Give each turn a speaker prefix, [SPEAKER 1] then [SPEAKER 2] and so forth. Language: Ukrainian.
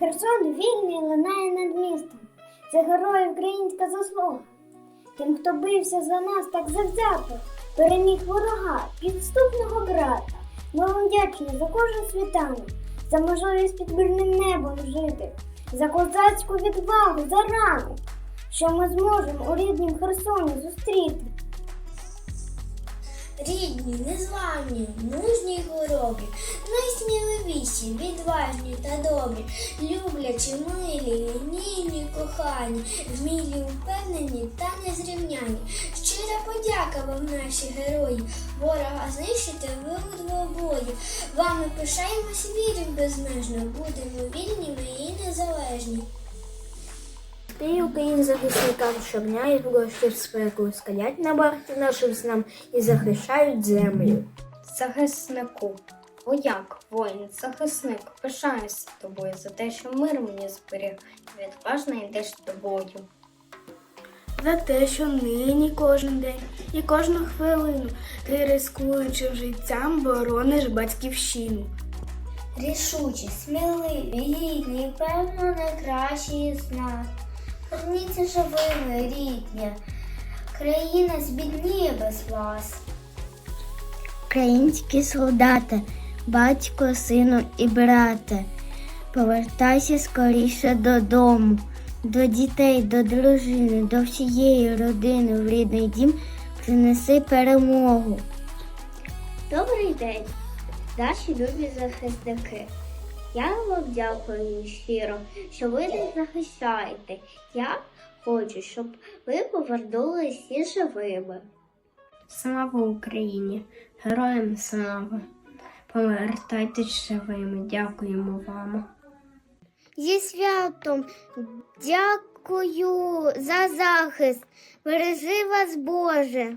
[SPEAKER 1] Херсон вільний лунає над містом. Це герой українська заслуга. Тим, хто бився за нас так завзято, переміг ворога, підступного брата. Ми вам вдячні за кожен світанок, за можливість під мирним небом жити, за козацьку відвагу, за ранок, що ми зможемо у ріднім Херсоні зустріти.
[SPEAKER 2] Рідні, незламні, мужні й хоробрі, найсміливіші, відважні та добрі, люблячі, милі, лінійні, кохані, вмілі, упевнені та незрівняні. Щира подяка вам, наші герої, ворога знищити ви у двобої. Вами пишаємось, віримо безмежно, будемо вільними і незалежні.
[SPEAKER 3] Ти Україн захисникам щодня і спеку скалять на варті нашим снам і захищають землю.
[SPEAKER 4] Захиснику, вояк, воїн, захисник, пишаюся тобою за те, що мир мені зберіг, і відважно йдеш тобою.
[SPEAKER 3] За те, що нині кожен день і кожну хвилину ти рискуючи життям борониш батьківщину.
[SPEAKER 2] Рішучі, сміливі, гідні, певно, найкращі з нас. Верніться живими, рідні, країна збідніє без вас.
[SPEAKER 1] Українські солдати, батько, сину і брате, повертайся скоріше додому, до дітей, до дружини, до всієї родини в рідний дім принеси перемогу.
[SPEAKER 2] Добрий день, наші любі захисники. Я вам дякую щиро, що ви нас захищаєте. Я хочу, щоб ви повернулися живими.
[SPEAKER 4] Слава Україні! Героям слава! Повертайтесь живими, дякуємо вам.
[SPEAKER 1] Зі святом дякую за захист. Бережи вас, Боже.